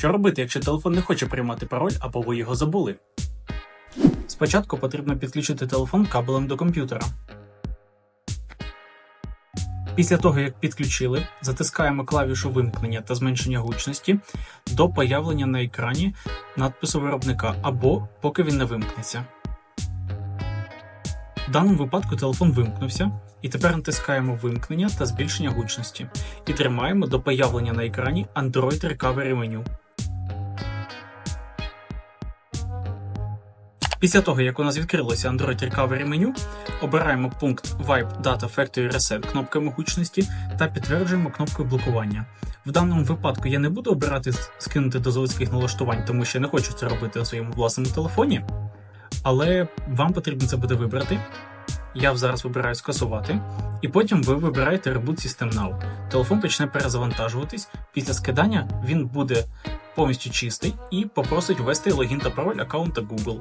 Що робити, якщо телефон не хоче приймати пароль або ви його забули? Спочатку потрібно підключити телефон кабелем до комп'ютера. Після того, як підключили, затискаємо клавішу вимкнення та зменшення гучності до появлення на екрані надпису виробника або поки він не вимкнеться. В даному випадку телефон вимкнувся, і тепер натискаємо вимкнення та збільшення гучності і тримаємо до появлення на екрані Android Recovery меню. Після того, як у нас відкрилося Android Recovery меню, обираємо пункт Wipe Data Factory Reset кнопками гучності та підтверджуємо кнопкою блокування. В даному випадку я не буду обирати скинути до заводських налаштувань, тому що не хочу це робити на своєму власному телефоні. Але вам потрібно це буде вибрати. Я зараз вибираю скасувати, і потім ви вибираєте Reboot System Now. Телефон почне перезавантажуватись. Після скидання він буде повністю чистий і попросить ввести логін та пароль аккаунта Google.